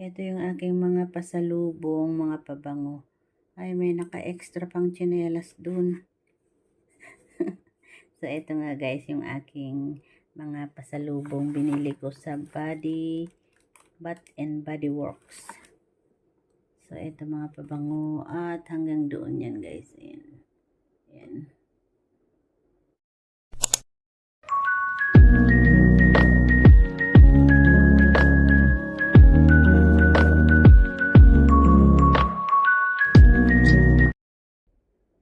Ito yung aking mga pasalubong, mga pabango. Ay, may naka-extra pang tsinelas dun. so, ito nga guys, yung aking mga pasalubong binili ko sa Body, Bath and Body Works. So, ito mga pabango. At hanggang doon yan guys. Ayan. Ayan.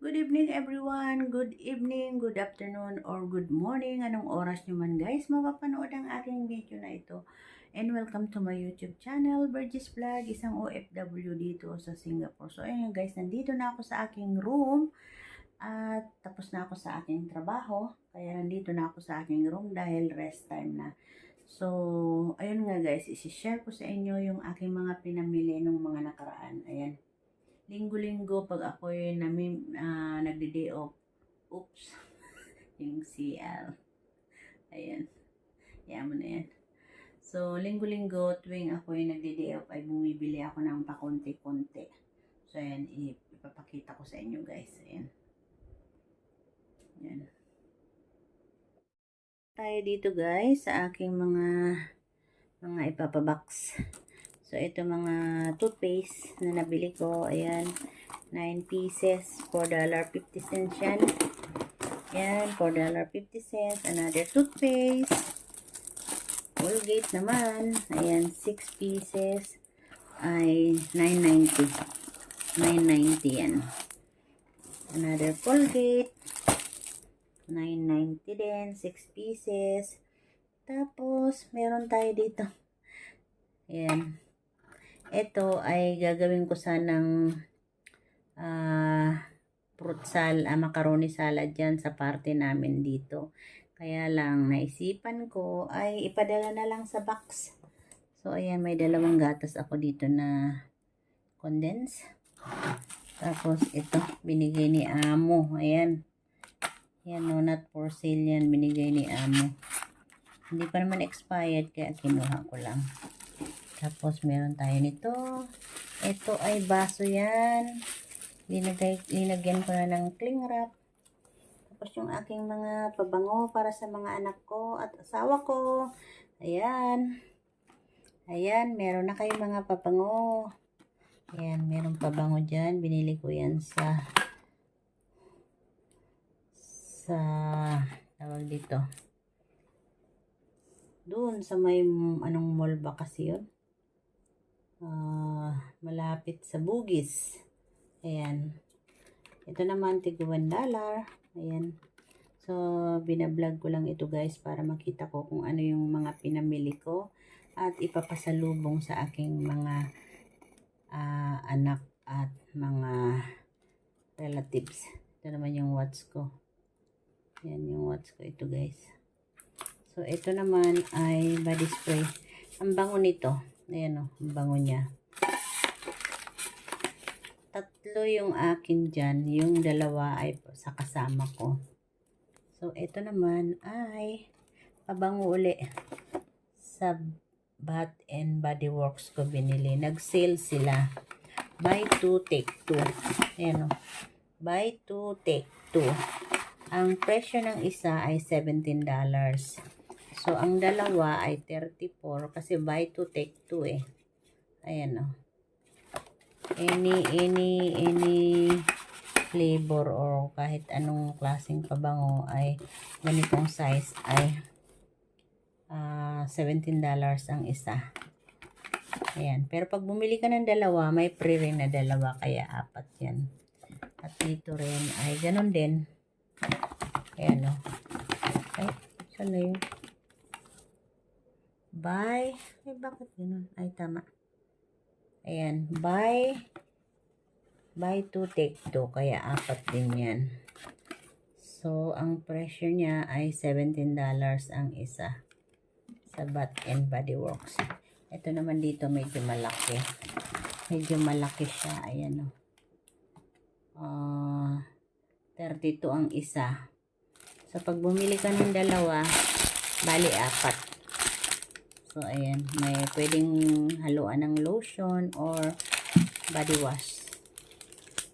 Good evening everyone. Good evening, good afternoon, or good morning. Anong oras nyo man guys mapapanood ang aking video na ito. And welcome to my YouTube channel, Burgess Vlog, isang OFW dito sa Singapore. So ayun guys, nandito na ako sa aking room. At tapos na ako sa aking trabaho. Kaya nandito na ako sa aking room dahil rest time na. So, ayun nga guys, isi-share ko sa inyo yung aking mga pinamili nung mga nakaraan. Ayan linggo-linggo pag ako yung nami, uh, nagde-day off. Oops. yung CL. Ayan. Yan mo na yan. So, linggo-linggo tuwing ako yung nagde-day off ay bumibili ako ng pakonti-konti. So, ayan. Ipapakita ko sa inyo guys. Ayan. Ayan. Tayo dito guys sa aking mga mga ipapabox. So, ito mga toothpaste na nabili ko. Ayan, 9 pieces, $4.50 yan. Ayan, $4.50. Another toothpaste. Colgate naman. Ayan, 6 pieces. Ay, 9.90. 9.90 yan. Another Colgate. 9.90 din. 6 pieces. Tapos, meron tayo dito. Ayan ito ay gagawin ko sanang uh, fruit sal, uh, macaroni salad dyan sa party namin dito. Kaya lang, naisipan ko ay ipadala na lang sa box. So, ayan, may dalawang gatas ako dito na condense. Tapos, ito, binigay ni Amo. Ayan. Ayan, no, not for sale yan. Binigay ni Amo. Hindi pa naman expired, kaya kinuha ko lang. Tapos, meron tayo nito. Ito ay baso yan. Linagay, linagyan ko na ng cling wrap. Tapos, yung aking mga pabango para sa mga anak ko at asawa ko. Ayan. Ayan, meron na kayong mga pabango. Ayan, meron pabango dyan. Binili ko yan sa sa tawag dito. Doon sa may anong mall ba kasi yun? Uh, malapit sa Bugis. Ayan. Ito naman, tig dollar. Ayan. So, binablog ko lang ito guys para makita ko kung ano yung mga pinamili ko at ipapasalubong sa aking mga uh, anak at mga relatives. Ito naman yung watch ko. Ayan yung watch ko ito guys. So, ito naman ay body spray. Ang bango nito. Ayan o, ang bango niya. Tatlo yung akin dyan. Yung dalawa ay sa kasama ko. So, ito naman ay pabango uli sa Bath and Body Works ko binili. Nag-sale sila. Buy 2, take 2. Ayan o. Buy 2, take 2. Ang presyo ng isa ay $17. So, ang dalawa ay 34 kasi buy to take two eh. Ayan o. Oh. Any, any, any flavor or kahit anong klaseng pabango ay ganitong size ay uh, $17 ang isa. Ayan. Pero pag bumili ka ng dalawa, may free rin na dalawa kaya apat yan. At dito rin ay ganun din. Ayan o. Oh. Ay, saan na yun? Buy. Ay, bakit ganun? Ay, tama. Ayan. Buy. Buy 2, take 2. Kaya apat din yan. So, ang presyo niya ay $17 ang isa. Sa Bath and Body Works. Ito naman dito medyo malaki. Medyo malaki siya. Ayan o. Uh, 32 ang isa. So, pag bumili ka ng dalawa, bali apat. So, ayan. May pwedeng haluan ng lotion or body wash.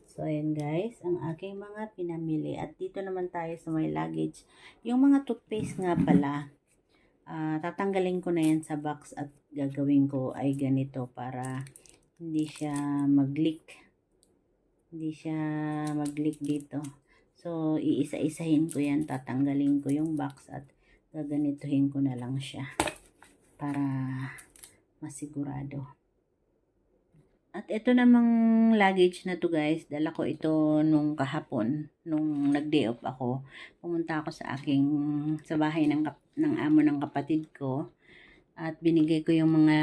So, ayan guys, ang aking mga pinamili. At dito naman tayo sa may luggage. Yung mga toothpaste nga pala, ah, tatanggalin ko na yan sa box at gagawin ko ay ganito para hindi siya mag-leak. Hindi siya mag-leak dito. So, iisa-isahin ko yan. Tatanggalin ko yung box at gaganituhin ko na lang siya para masigurado. At ito namang luggage na to guys, dala ko ito nung kahapon, nung nag-day off ako. Pumunta ako sa aking, sa bahay ng, ng amo ng kapatid ko. At binigay ko yung mga,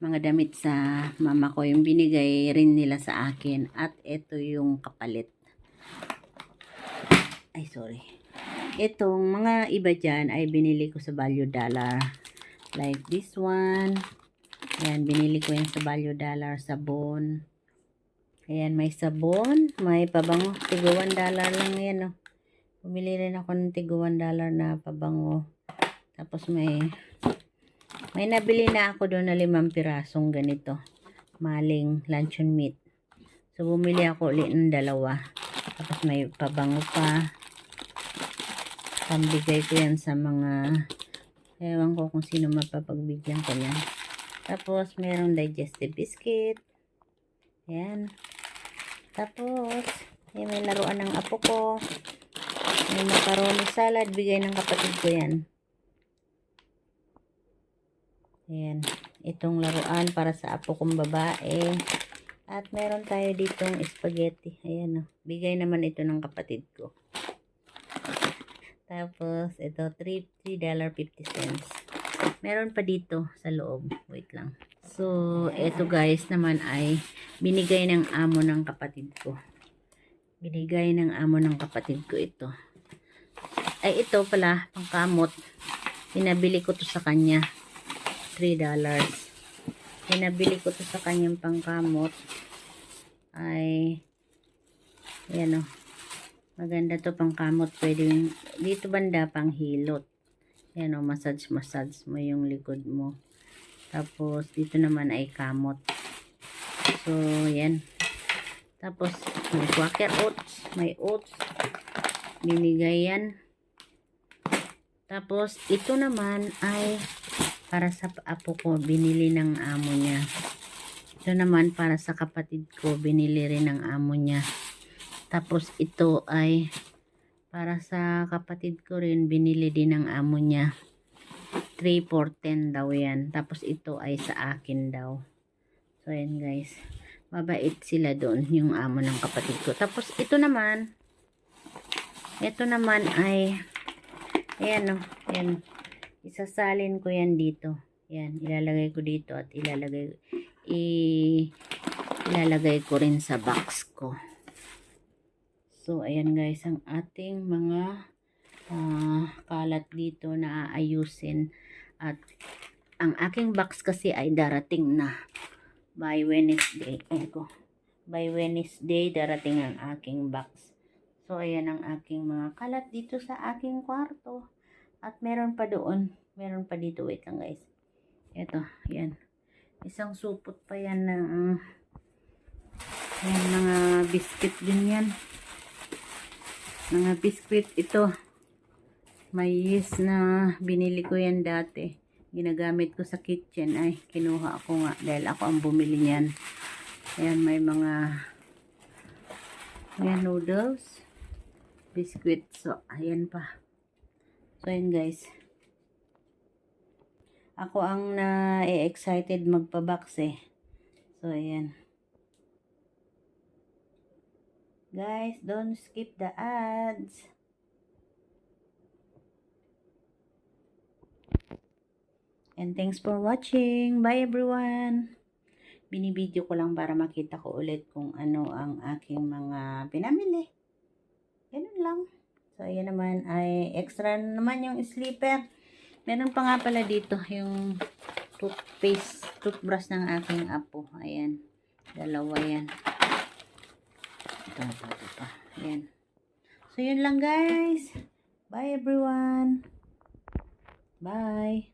mga damit sa mama ko. Yung binigay rin nila sa akin. At ito yung kapalit. Ay, sorry. Itong mga iba dyan ay binili ko sa value dollar. Like this one. Ayan, binili ko yan sa value dollar sabon. Ayan, may sabon, may pabango. Tigo 1 dollar lang yan, oh. Bumili rin ako ng tigo 1 dollar na pabango. Tapos may, may nabili na ako doon na limang pirasong ganito. Maling luncheon meat. So, bumili ako ulit ng dalawa. Tapos may pabango pa. Pambigay ko yan sa mga, ewan ko kung sino mapapagbigyan ko yan. Tapos, merong digestive biscuit. Ayan. Tapos, ayan, may laruan ng apo ko. May macaroni salad. Bigay ng kapatid ko yan. Ayan. Itong laruan para sa apo kong babae. At meron tayo ditong spaghetti. Ayan o. Bigay naman ito ng kapatid ko. Tapos, ito, $3.50. Meron pa dito sa loob. Wait lang. So, ito guys naman ay binigay ng amo ng kapatid ko. Binigay ng amo ng kapatid ko ito. Ay, ito pala, pangkamot. Pinabili ko to sa kanya. $3. Pinabili ko to sa kanyang pangkamot. Ay, ayan o. Maganda to pangkamot. Pwede dito banda pang hilot. Yan o, massage, massage mo yung likod mo. Tapos, dito naman ay kamot. So, yan. Tapos, may quaker oats. May oats. Binigay yan. Tapos, ito naman ay para sa apo ko. Binili ng amo niya. Ito naman para sa kapatid ko. Binili rin ng amo niya. Tapos, ito ay para sa kapatid ko rin, binili din ng amo niya. 3 for 10 daw yan. Tapos ito ay sa akin daw. So, ayan guys. Mabait sila doon, yung amo ng kapatid ko. Tapos ito naman, ito naman ay, ayan o, oh, ayan. Isasalin ko yan dito. Yan, ilalagay ko dito at ilalagay, i, ilalagay ko rin sa box ko. So, ayan guys, ang ating mga uh, kalat dito na aayusin. At ang aking box kasi ay darating na by Wednesday. Ay ko. By Wednesday, darating ang aking box. So, ayan ang aking mga kalat dito sa aking kwarto. At meron pa doon. Meron pa dito. Wait lang guys. Ito, yan. Isang supot pa yan ng uh, mga biscuit din yan mga biskuit ito. May yes na binili ko yan dati. Ginagamit ko sa kitchen. Ay kinuha ako nga dahil ako ang bumili niyan. Ayan may mga ayan noodles biscuit so ayan pa. So ayan guys. Ako ang na-excited magpa-box eh. So ayan Guys, don't skip the ads. And thanks for watching. Bye everyone. Binibideo ko lang para makita ko ulit kung ano ang aking mga pinamili. Ganun lang. So, ayan naman ay extra naman yung sleeper. Meron pa nga pala dito yung toothpaste, toothbrush ng aking apo. Ayan. Dalawa yan. Ito, ito, ito pa. Ayan. So, yun lang guys. Bye everyone. Bye.